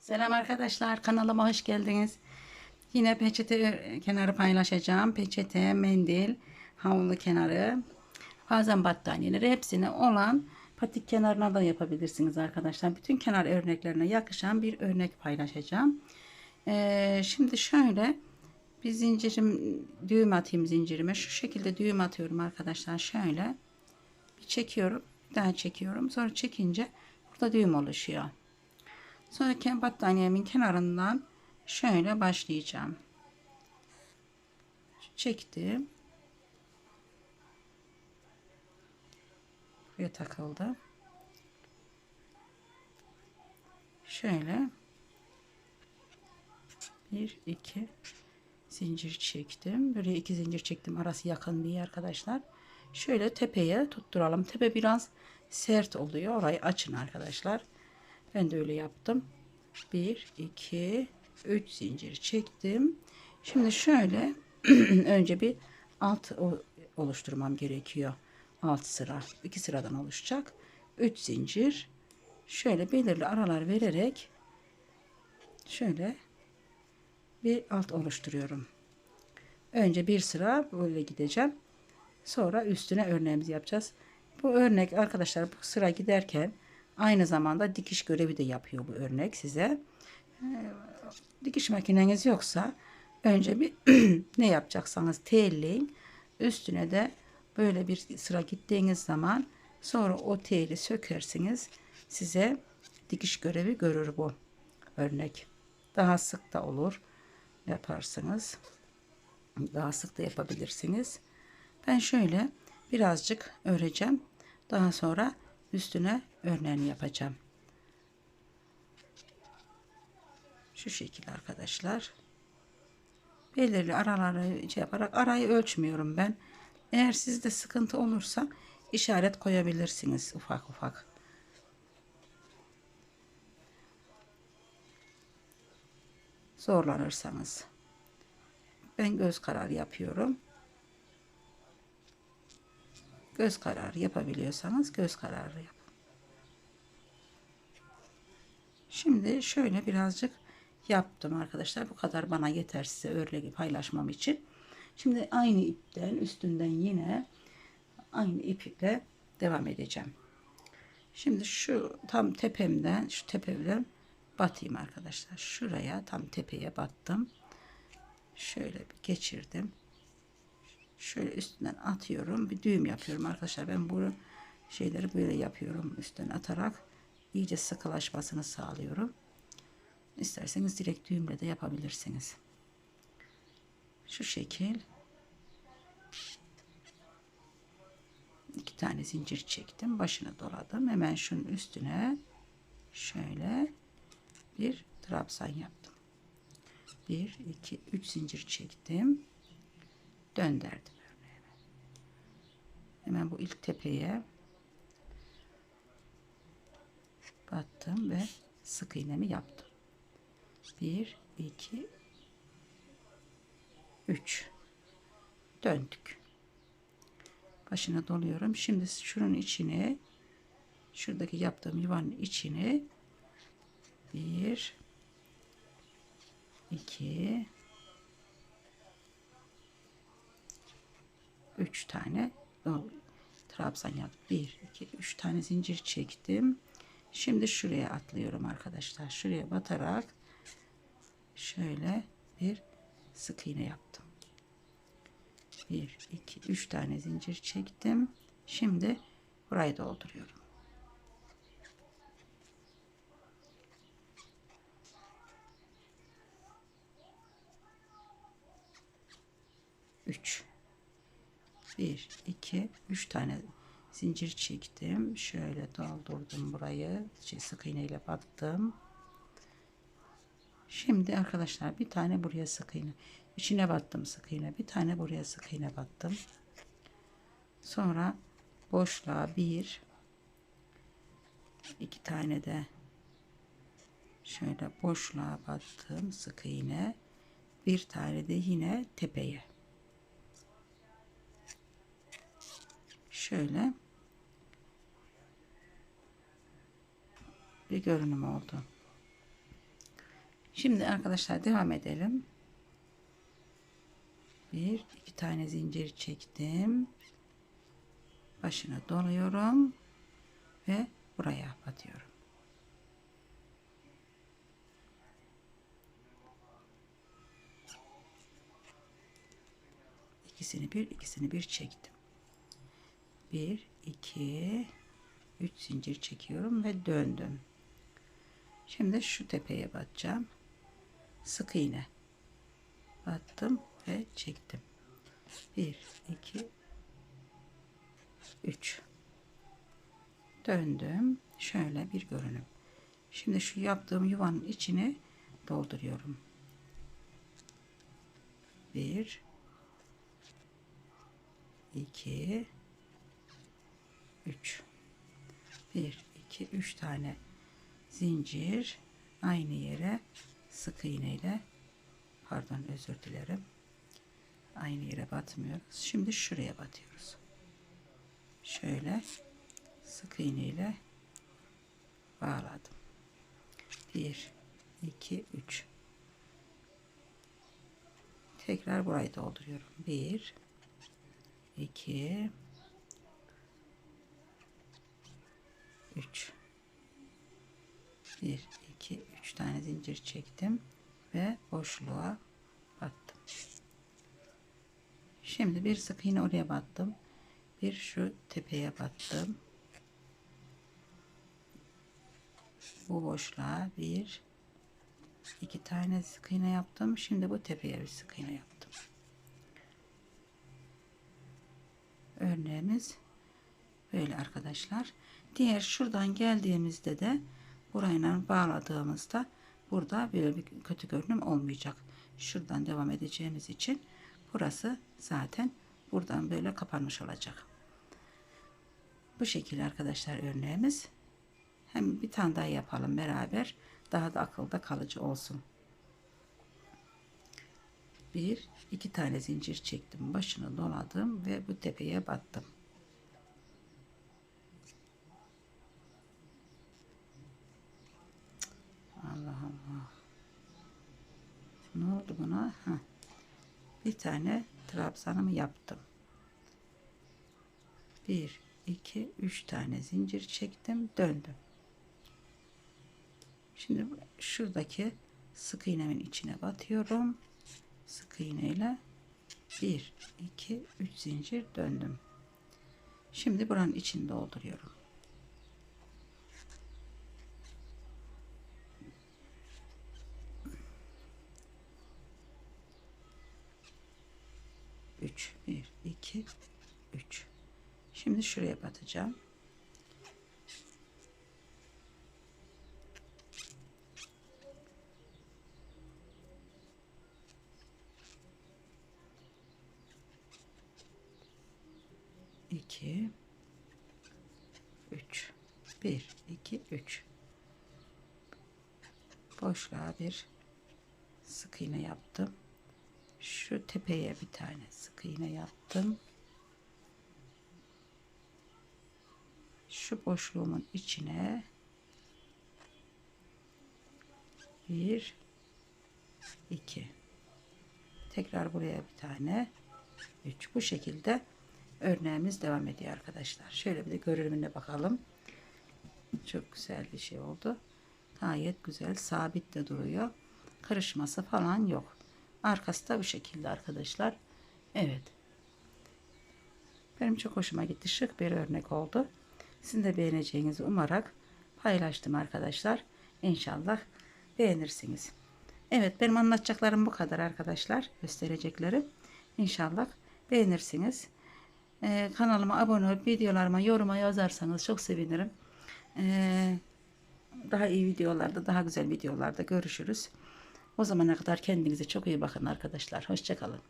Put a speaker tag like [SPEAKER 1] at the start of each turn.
[SPEAKER 1] Selam arkadaşlar kanalıma hoş geldiniz. Yine peçete kenarı paylaşacağım. Peçete, mendil, havlu kenarı, bazen battaniyeleri hepsine olan patik kenarına da yapabilirsiniz arkadaşlar. Bütün kenar örneklerine yakışan bir örnek paylaşacağım. Ee, şimdi şöyle bir zincirim düğüm atayım zincirime. Şu şekilde düğüm atıyorum arkadaşlar. Şöyle bir çekiyorum. Bir daha çekiyorum. Sonra çekince burada düğüm oluşuyor. Sonra ken- battaniyemin kenarından şöyle başlayacağım. Çektim. Buraya takıldı. Şöyle bir iki zincir çektim. Böyle iki zincir çektim. Arası yakın bir arkadaşlar. Şöyle tepeye tutturalım. Tepe biraz sert oluyor. Orayı açın arkadaşlar. Ben de öyle yaptım. 1, 2, 3 zincir çektim. Şimdi şöyle önce bir alt oluşturmam gerekiyor. Alt sıra. iki sıradan oluşacak. 3 zincir. Şöyle belirli aralar vererek şöyle bir alt oluşturuyorum. Önce bir sıra böyle gideceğim. Sonra üstüne örneğimizi yapacağız. Bu örnek arkadaşlar bu sıra giderken aynı zamanda dikiş görevi de yapıyor bu örnek size. Ee, Dikiş makineniz yoksa önce bir ne yapacaksanız telleyin. Üstüne de böyle bir sıra gittiğiniz zaman sonra o teli sökersiniz. Size dikiş görevi görür bu örnek. Daha sık da olur yaparsınız. Daha sık da yapabilirsiniz. Ben şöyle birazcık öreceğim. Daha sonra üstüne örneğini yapacağım. Şu şekilde arkadaşlar. Belirli araları şey yaparak arayı ölçmüyorum ben. Eğer sizde sıkıntı olursa işaret koyabilirsiniz ufak ufak. Zorlanırsanız. Ben göz kararı yapıyorum. Göz kararı yapabiliyorsanız göz kararı yapın. Şimdi şöyle birazcık yaptım arkadaşlar. Bu kadar bana yeter size örneği paylaşmam için. Şimdi aynı ipten üstünden yine aynı iple devam edeceğim. Şimdi şu tam tepemden şu tepemden batayım arkadaşlar. Şuraya tam tepeye battım. Şöyle bir geçirdim. Şöyle üstünden atıyorum. Bir düğüm yapıyorum arkadaşlar. Ben bu şeyleri böyle yapıyorum. Üstten atarak iyice sıkılaşmasını sağlıyorum. İsterseniz direkt düğümle de yapabilirsiniz. Şu şekil. iki tane zincir çektim. Başını doladım. Hemen şunun üstüne şöyle bir trabzan yaptım. 1, 2, 3 zincir çektim. Döndürdüm. Hemen bu ilk tepeye battım ve sık iğnemi yaptım. 1, 2, 3 döndük. Başına doluyorum. Şimdi şunun içine şuradaki yaptığım yuvanın içine 1 2 3 tane trabzan yaptım. 1 2 3 tane zincir çektim. Şimdi şuraya atlıyorum arkadaşlar. Şuraya batarak şöyle bir sık iğne yaptım. 1 2 3 tane zincir çektim. Şimdi burayı dolduruyorum. 3 1 2 3 tane zincir çektim. Şöyle doldurdum burayı. Şey, sık iğne ile battım. Şimdi arkadaşlar bir tane buraya sık iğne. İçine battım sık iğne. Bir tane buraya sık iğne battım. Sonra boşluğa bir iki tane de şöyle boşluğa battım sık iğne. Bir tane de yine tepeye. Şöyle bir görünüm oldu. Şimdi arkadaşlar devam edelim. Bir iki tane zincir çektim. Başına doluyorum ve buraya batıyorum. İkisini bir, ikisini bir çektim. Bir, iki, üç zincir çekiyorum ve döndüm. Şimdi şu tepeye batacağım. Sık iğne. Battım ve çektim. Bir, iki, üç. Döndüm. Şöyle bir görünüm. Şimdi şu yaptığım yuvanın içini dolduruyorum. Bir, 2 3 1 2 3 tane zincir aynı yere sık iğne ile pardon özür dilerim. Aynı yere batmıyoruz. Şimdi şuraya batıyoruz. Şöyle sık iğne ile bağladım. 1 2 3 tekrar burayı dolduruyorum. 1 2 3 1 2 3 tane zincir çektim ve boşluğa battım. Şimdi bir sık iğne oraya battım. Bir şu tepeye battım. Bu boşluğa bir iki tane sık iğne yaptım. Şimdi bu tepeye bir sık iğne yaptım. örneğimiz böyle arkadaşlar. Diğer şuradan geldiğimizde de burayla bağladığımızda burada böyle bir kötü görünüm olmayacak. Şuradan devam edeceğimiz için burası zaten buradan böyle kapanmış olacak. Bu şekilde arkadaşlar örneğimiz. Hem bir tane daha yapalım beraber. Daha da akılda kalıcı olsun. Bir, iki tane zincir çektim. Başını doladım ve bu tepeye battım. Ne oldu buna? Heh. Bir tane trabzanımı yaptım. Bir, iki, üç tane zincir çektim. Döndüm. Şimdi şuradaki sık iğnemin içine batıyorum sık iğne ile 1 2 3 zincir döndüm şimdi buranın içini dolduruyorum üç bir iki üç. Şimdi şuraya batacağım. 2 3 1 2 3 boşluğa bir sık iğne yaptım şu tepeye bir tane sık iğne yaptım şu boşluğumun içine bir iki tekrar buraya bir tane üç bu şekilde örneğimiz devam ediyor arkadaşlar. Şöyle bir de görünümüne bakalım. Çok güzel bir şey oldu. Gayet güzel. Sabit de duruyor. Karışması falan yok. Arkası da bu şekilde arkadaşlar. Evet. Benim çok hoşuma gitti. Şık bir örnek oldu. Sizin de beğeneceğinizi umarak paylaştım arkadaşlar. İnşallah beğenirsiniz. Evet benim anlatacaklarım bu kadar arkadaşlar. Göstereceklerim. İnşallah beğenirsiniz. Ee, kanalıma abone olup videolarıma yoruma yazarsanız çok sevinirim. Ee, daha iyi videolarda, daha güzel videolarda görüşürüz. O zamana kadar kendinize çok iyi bakın arkadaşlar. Hoşçakalın.